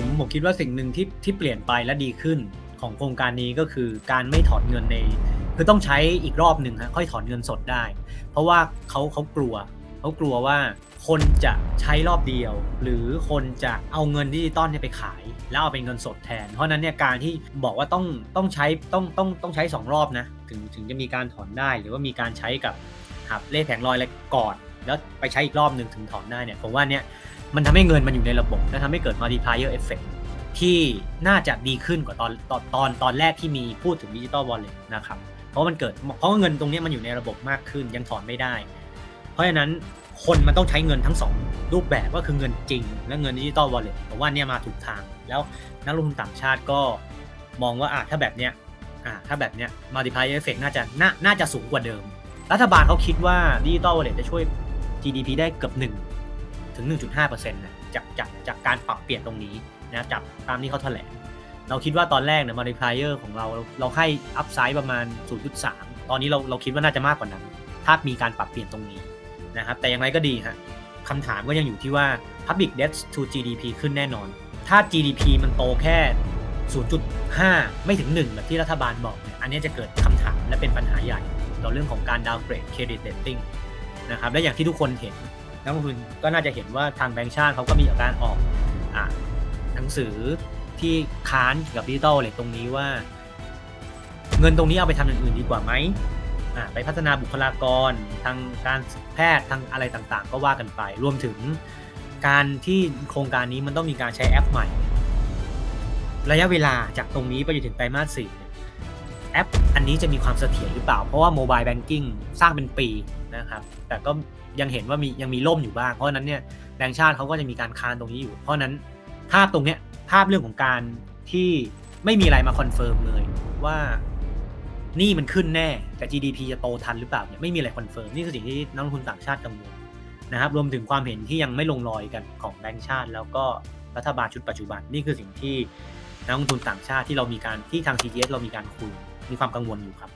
ผมผมคิดว่าสิ่งหนึ่งที่ที่เปลี่ยนไปและดีขึ้นของโครงการนี้ก็คือการไม่ถอนเงินใน คือต้องใช้อีกรอบหนึ่งฮะค่อยถอนเงินสดได้ เพราะว่าเขาเขากลัวเขากลัวว่าคนจะใช้รอบเดียว หรือคนจะเอาเงินดิจิตอลเนี่ยไปขาย แล้วเอาเป็นเงินสดแทน เพราะนั้นเนี่ยการที่บอกว่าต้องต้องใช้ต้องต้องต้องใช้สองรอบนะถึงถึงจะมีการถอนได้หรือว่ามีการใช้กับหับเลขแผงลอยอะก่อน แล้วไปใช้อีกรอบหนึ่งถึงถอนได้เนี่ยผมว่าเนี่ยมันทำให้เงินมันอยู่ในระบบ และทำให้เกิด multiplier effect ที่น่าจะดีขึ้นกว่าตอนตอนตอนตอนแรกที่มีพูดถึงดิจิตอลวอลเล็ตนะครับ เพราะมันเกิดเพราะเงินตรงนี้มันอยู่ในระบบมากขึ้นยังถอนไม่ได้ เพราะฉะนั้นคนมันต้องใช้เงินทั้งสองรูปแบบก็คือเงินจริง และเงินดิจิตอลวอลเล็ตผมว่าเนี่ยมาถูกทาง แล้วนักลงทุนต่างชาติก็มองว่าอะถ้าแบบเนี้ยอะถ้าแบบเนี้ย multiplier effect น่าจะน่าน่าจะสูงกว่าเดิม รัฐบาลเขาคิดว่าดิจิตอลวอลเล็ตจะช่วย GDP ได้เกือบ1ถึง 1.5%นะจากจากจากการปรับเปลี่ยนตรงนี้นะจากตามที่เขาแถลง เราคิดว่าตอนแรกเนี่ย multiplier ของเราเราให้ upside ประมาณ 0.3 ตอนนี้เราเราคิดว่าน่าจะมากกว่านั้น ถ้ามีการปรับเปลี่ยนตรงนี้นะครับแต่อย่างไรก็ดีฮะคำถามก็ยังอยู่ที่ว่า public debt to GDP ขึ้นแน่นอน ถ้า GDP มันโตแค่ 0.5 ไม่ถึง 1 แบบที่รัฐบาลบอกเนี่ยอันนี้จะเกิดคำถามและเป็นปัญหาใหญ่ต่อเรื่องของการ downgrade credit rating นะครับและอย่างที่ทุกคนเห็นนักลงทุนก็น่าจะเห็นว่าทางแบงก์ชาติเขาก็มีการออกอหนังสือที่ค้านกับดิจิตอลเลยตรงนี้ว่า เงินตรงนี้เอาไปทำอย่างอื่นดีกว่าไหมไปพัฒนาบุคลากรทางการแพทย์ทางอะไรต่างๆ ก็ว่ากันไปรวมถึงการที่โครงการนี้มันต้องมีการใช้แอปใหม่ ระยะเวลาจากตรงนี้ไปจนถึงไตรมาสสี่ แอป อันนี้จะมีความเสถียรหรือเปล่า เพราะว่าโมบายแบงกิ้งสร้างเป็นปีนะครับ แต่ก็ยังเห็นว่ามียังมีล่มอยู่บ้าง เพราะนั้นเนี่ยแบงก์ชาติเขาก็จะมีการคานตรงนี้อยู่ เพราะฉะนั้นภาพตรงเนี้ยภาพเรื่องของการที่ไม่มีอะไรมาคอนเฟิร์มเลยว่านี่มันขึ้นแน่ แต่ GDP จะโตทันหรือเปล่าเนี่ยไม่มีอะไรคอนเฟิร์มนี่คือสิ่งที่นักลงทุนต่างชาติกังวลนะครับรวมถึงความเห็นที่ยังไม่ลงรอยกันของแบงก์ชาติ แล้วก็รัฐบาลชุดปัจจุบันนี่คือสิ่งที่นักลงทุนต่างชาติที่เรามีการที่ทาง CGS เรามีการคุย มีความกังวลอยู่ครับ